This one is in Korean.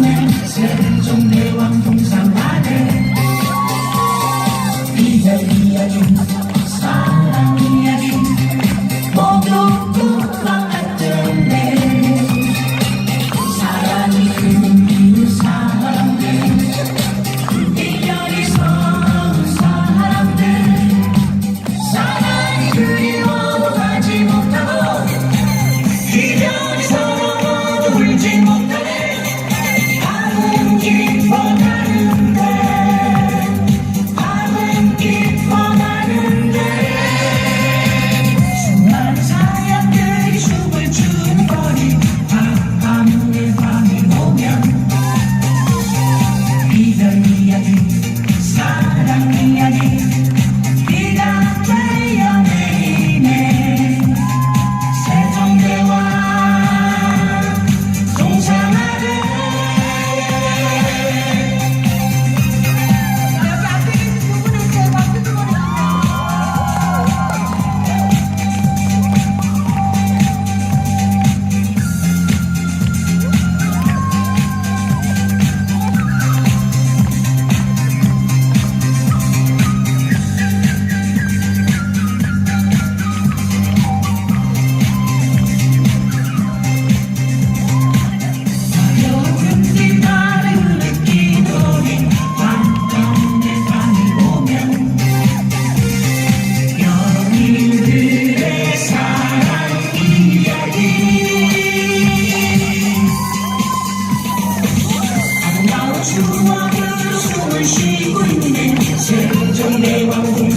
내 세종 대왕 숨어 쉬고 있네 생존 내 왕국